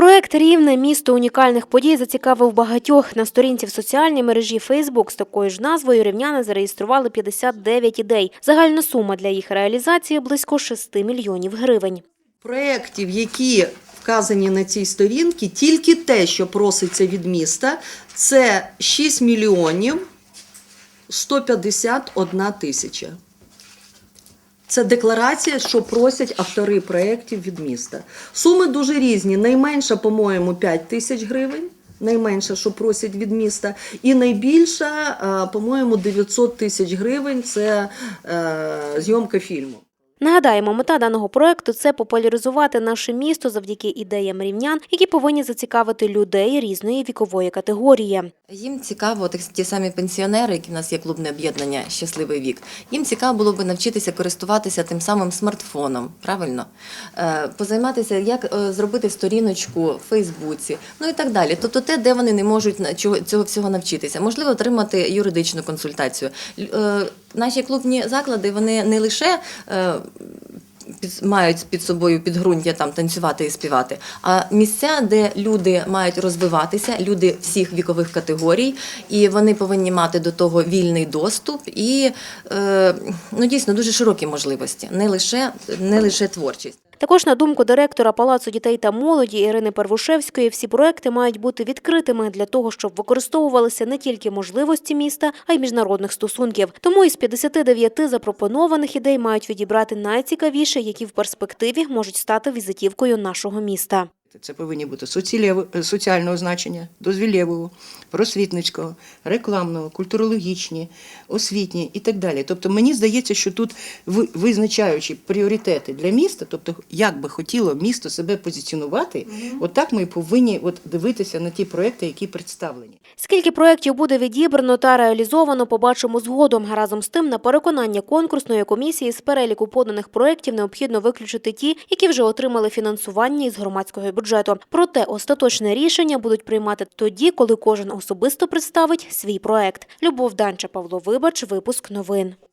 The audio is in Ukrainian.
Проект Рівне місто унікальних подій зацікавив багатьох. На сторінці в соціальній мережі Фейсбук з такою ж назвою рівняни зареєстрували 59 ідей. Загальна сума для їх реалізації близько 6 мільйонів гривень. проєктів, які вказані на цій сторінці, тільки те, що проситься від міста, це 6 мільйонів 151 тисяча. Це декларація, що просять автори проєктів від міста. Суми дуже різні. Найменша, по-моєму, 5 тисяч гривень. Найменше, що просять від міста, і найбільша, е, по-моєму, 900 тисяч гривень це е, зйомка фільму. Нагадаємо, мета даного проекту це популяризувати наше місто завдяки ідеям рівнян, які повинні зацікавити людей різної вікової категорії. Їм цікаво, ті самі пенсіонери, які в нас є клубне об'єднання Щасливий вік. Їм цікаво було би навчитися користуватися тим самим смартфоном, правильно? Е, позайматися, як е, зробити сторіночку в Фейсбуці, ну і так далі. Тобто те, де вони не можуть на- цього всього навчитися. Можливо, отримати юридичну консультацію. Наші клубні заклади вони не лише. е, під, мають під собою підґрунтя там танцювати і співати. А місця, де люди мають розвиватися, люди всіх вікових категорій, і вони повинні мати до того вільний доступ і е, ну дійсно дуже широкі можливості, не лише не лише творчість. Також, на думку директора Палацу дітей та молоді Ірини Первушевської, всі проекти мають бути відкритими для того, щоб використовувалися не тільки можливості міста, а й міжнародних стосунків. Тому із 59 запропонованих ідей мають відібрати найцікавіше, які в перспективі можуть стати візитівкою нашого міста. Це повинні бути соціалєв- соціального значення, дозвілєвого, просвітницького, рекламного, культурологічні, освітні і так далі. Тобто мені здається, що тут ви- визначаючи пріоритети для міста, тобто як би хотіло місто себе позиціонувати, отак ми повинні от дивитися на ті проекти, які представлені. Скільки проєктів буде відібрано та реалізовано, побачимо згодом. Разом з тим, на переконання конкурсної комісії з переліку поданих проєктів необхідно виключити ті, які вже отримали фінансування із громадського бюджету. Проте остаточне рішення будуть приймати тоді, коли кожен особисто представить свій проект. Любов Данча, Павло Вибач, випуск новин.